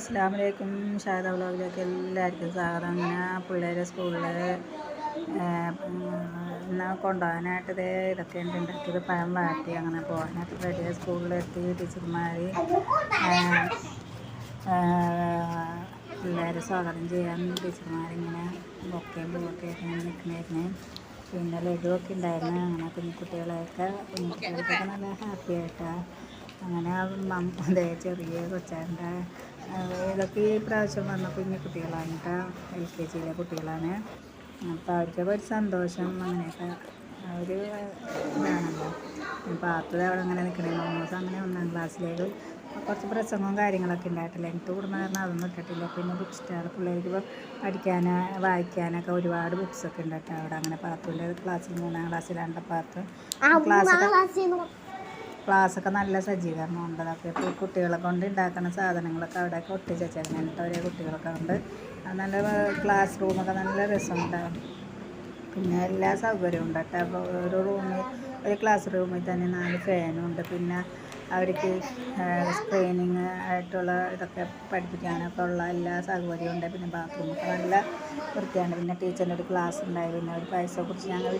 അസ്സാം വലൈക്കും ഷാദ വ്ളോഗിലേക്ക് എല്ലാവർക്കും സ്വാഗതം. അങ്ങനെ പിള്ളേരെ സ്കൂളിൽ ഇന്ന് കൊണ്ടുപോകാനായിട്ട് ഇതേ ഇതൊക്കെ ഉണ്ട് ഉണ്ടാക്കിയത് പഴം വാട്ടി അങ്ങനെ പോകാനായിട്ട് റെഡി സ്കൂളിലെത്തി ടീച്ചർമാർ പിള്ളേരെ സ്വാഗതം ചെയ്യാൻ ടീച്ചർമാരിങ്ങനെ ബൊക്കയും പൂവൊക്കെ ഇങ്ങനെ നിൽക്കണായിരുന്നു. പിന്നെ ലഡുവൊക്കെ ഉണ്ടായിരുന്നു അങ്ങനെ കുഞ്ഞുകുട്ടികളെയൊക്കെ കുഞ്ഞുകുട്ടികൾക്കൊക്കെ നല്ല ഹാപ്പിയായിട്ടാണ് അങ്ങനെ അതേ ചെറിയ കൊച്ചാന്റെ ഇതൊക്കെ ഈ പ്രാവശ്യം വന്ന കുഞ്ഞു കുട്ടികളാണ് കേട്ടോ എൽ കെ ജിയിലെ കുട്ടികളാണ്. അപ്പോൾ അവർക്കൊക്കെ ഒരു സന്തോഷം അങ്ങനെയൊക്കെ ഒരു ഇതാണല്ലോ. പാത്തത് അവിടെ അങ്ങനെ നിൽക്കണേ മോമോസ് അങ്ങനെ ഒന്നാം ക്ലാസ്സിലേക്ക് കുറച്ച് പ്രസംഗവും കാര്യങ്ങളൊക്കെ ഉണ്ടായിട്ടില്ല? എനിക്ക് കൂടുന്ന കാരണം അതൊന്നും ഇട്ടിട്ടില്ല. പിന്നെ ബുക്ക് സ്റ്റാൾ പിള്ളേർക്ക് പഠിക്കാൻ വായിക്കാനൊക്കെ ഒരുപാട് ബുക്സൊക്കെ ഉണ്ട് കേട്ടോ അവിടെ അങ്ങനെ പാത്തുണ്ട് ക്ലാസ്സിൽ മൂന്നാം ക്ലാസ്സിലാണ് പാത്ത്. ക്ലാസ്സൊക്കെ ക്ലാസ്സൊക്കെ നല്ല സജ്ജീകരണം ഉണ്ട്. അതൊക്കെ ഇപ്പോൾ കുട്ടികളെ കൊണ്ട് ഉണ്ടാക്കുന്ന സാധനങ്ങളൊക്കെ അവിടെയൊക്കെ ഒട്ടിച്ച് വെച്ചേക്കണം എന്നിട്ട് ഒരേ കുട്ടികളൊക്കെ ഉണ്ട്. നല്ല ക്ലാസ് റൂമൊക്കെ നല്ല രസമുണ്ട്. പിന്നെ എല്ലാ സൗകര്യവും ഉണ്ട് കേട്ടോ. ഒരു റൂമിൽ ഒരു ക്ലാസ് റൂമിൽ തന്നെ നാല് ഫാനും ഉണ്ട്. പിന്നെ അവർക്ക് സ്ക്രീനിങ് ആയിട്ടുള്ള ഇതൊക്കെ പഠിപ്പിക്കാനൊക്കെ ഉള്ള എല്ലാ സൗകര്യവും ഉണ്ട്. പിന്നെ ബാത്റൂമൊക്കെ നല്ല വൃത്തിയാണ്. പിന്നെ ടീച്ചറിന്റെ ഒരു ക്ലാസ് ഉണ്ടായി. പിന്നെ ഒരു പൈസയെക്കുറിച്ച് കുറിച്ച് ഞങ്ങൾ